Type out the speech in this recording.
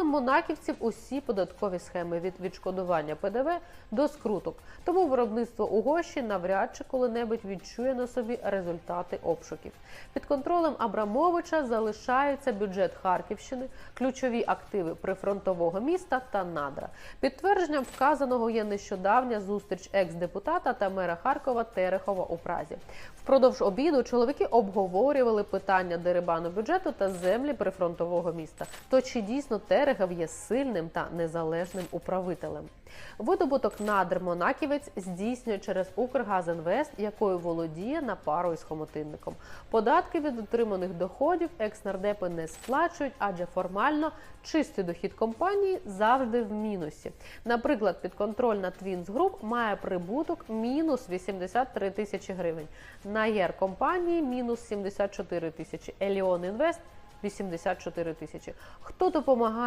контролем монаківців усі податкові схеми від відшкодування ПДВ до скруток. Тому виробництво у Гощі навряд чи коли-небудь відчує на собі результати обшуків. Під контролем Абрамовича залишаються бюджет Харківщини, ключові активи прифронтового міста та надра. Підтвердженням вказаного є нещодавня зустріч екс-депутата та мера Харкова Терехова у Празі. Впродовж обіду чоловіки обговорювали питання дерибану бюджету та землі прифронтового міста. То чи дійсно Терехов є сильним та незалежним управителем? Видобуток надр Монаківець здійснює через Укргазінвест, якою володіє на пару із хомотинником. Податки від отриманих доходів екснардепи не сплачують, адже формально чистий дохід компанії завжди в мінусі. Наприклад, підконтрольна Twins Group має прибуток мінус 83 тисячі гривень. На ЄР компанії мінус 74 тисячі. Еліон Інвест 84 тисячі. Хто допомагає?